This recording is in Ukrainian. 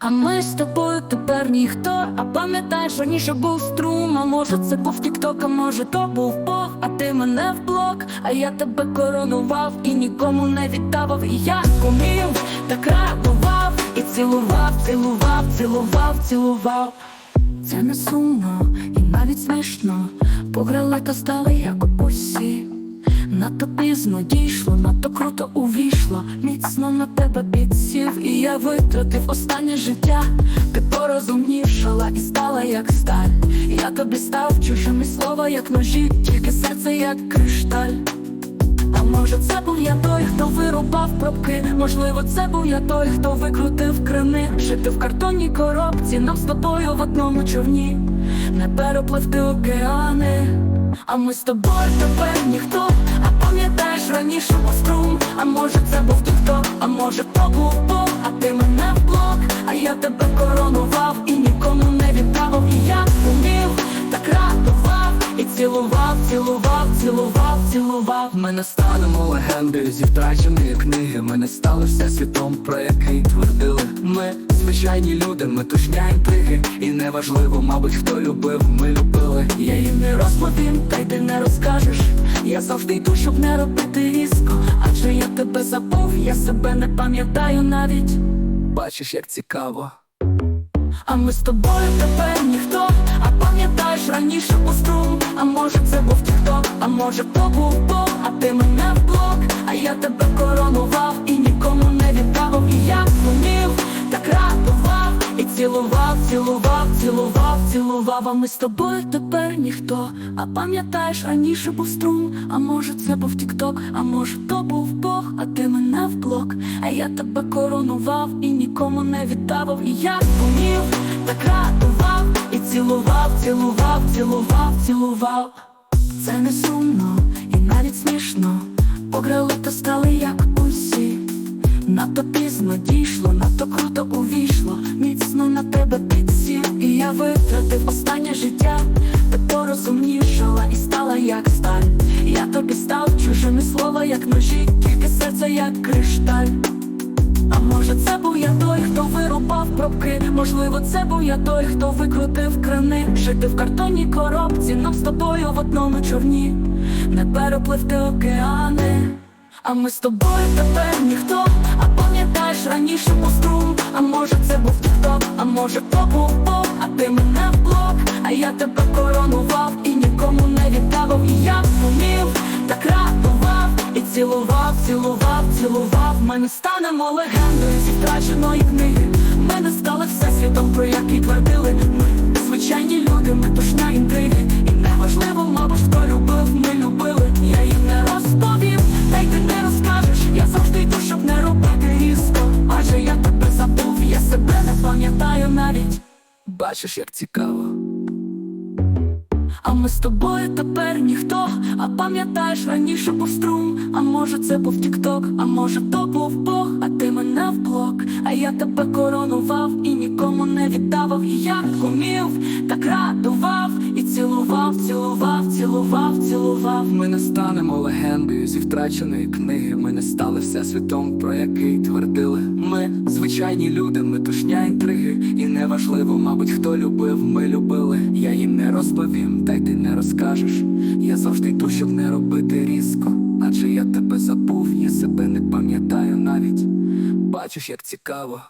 А ми з тобою тепер ніхто, а пам'ятаєш, раніше був струм, а може це був тікток, а може то був Бог, а ти мене в блок, а я тебе коронував і нікому не віддавав, і я умів, так радував, і цілував, цілував, цілував, цілував. Це не сумно і навіть смішно, пограла та стала як усі. Надто пізно дійшло, надто круто увійшло, міцно на тебе підсів, і я витратив останнє життя. Ти порозумнішала і стала як сталь. Я тобі став чужими слова, як ножі, тільки серце як кришталь. А може це був я той, хто вирубав пробки Можливо, це був я той, хто викрутив крини Жити в картонній коробці, нам з тобою в одному човні Не перепливти океани, а ми з тобою тепер ніхто раніше був А може це був тікток, а може то був А ти мене в блок, а я тебе цілував, цілував Ми не станемо легендою зі втраченої книги. Ми не стали всесвітом, про який твердили. Ми звичайні люди, ми тушня інтриги. І неважливо, мабуть, хто любив, ми любили. Я їм не розповім, та й ти не розкажеш. Я завжди йду, щоб не робити різко. Адже я тебе забув, я себе не пам'ятаю навіть. Бачиш, як цікаво. А ми з тобою тепер ніхто. А раніше був струм, а може це був тікток, а може то був Бог, а ти мене в блок, а я тебе коронував і нікому не віддавав, і я умів, так радував, і цілував, цілував, цілував, цілував, а ми з тобою тепер ніхто. А пам'ятаєш, раніше був струм, а може це був тікток, а може то був Бог, а ти мене в блок, а я тебе коронував і нікому не віддавав, і я умів, так радував, цілував, цілував, цілував, цілував. Це не сумно і навіть смішно. Пограли та стали як усі. Надто пізно дійшло, надто круто увійшло, міцно на тебе підсів, і я витратив останнє життя, ти порозумнішала і стала як сталь. Я тобі став чужими слова, як ножі, тільки серце як кришталь. А може це був я той, вирубав пробки. Можливо, це був я той, хто викрутив крани Жити в картонній коробці, нам з тобою в одному човні. Не перепливти океани. А ми з тобою тепер ніхто. А пам'ятаєш раніше був струм? А може це був тікток, а може то був Бог? А ти мене в блок, а я тебе коронував І нікому не віддавав, і я умів, так радував І цілував, цілував, цілував Ми не станемо легендою зі втраченої книги. Ми не стали всесвітом, про який твердили Ми. Звичайні люди, ми тушня інтриги. І неважливо, мабуть, хто любив, ми любили. Я їм не розповім, та й ти не розкажеш. Я завжди йду, щоб не робити різко. Адже я тебе забув, я себе не пам'ятаю навіть. Бачиш, як цікаво. А ми з тобою тепер ніхто, а пам'ятаєш раніше був струм, а може це був тікток, а може то був Бог, а ти мене в блок, а я тебе коронував і нікому не віддавав, і я умів, так радував, і цілував, цілував, цілував, цілував. Ми не станемо легендою зі втраченої книги. Ми не стали всесвітом, про який твердили. Ми звичайні люди, ми тушня інтриги. Неважливо, мабуть, хто любив, ми любили. Я їм не розповім, та й ти не розкажеш. Я завжди йду, щоб не робити різко. Адже я тебе забув, я себе не пам'ятаю навіть. Бачиш, як цікаво.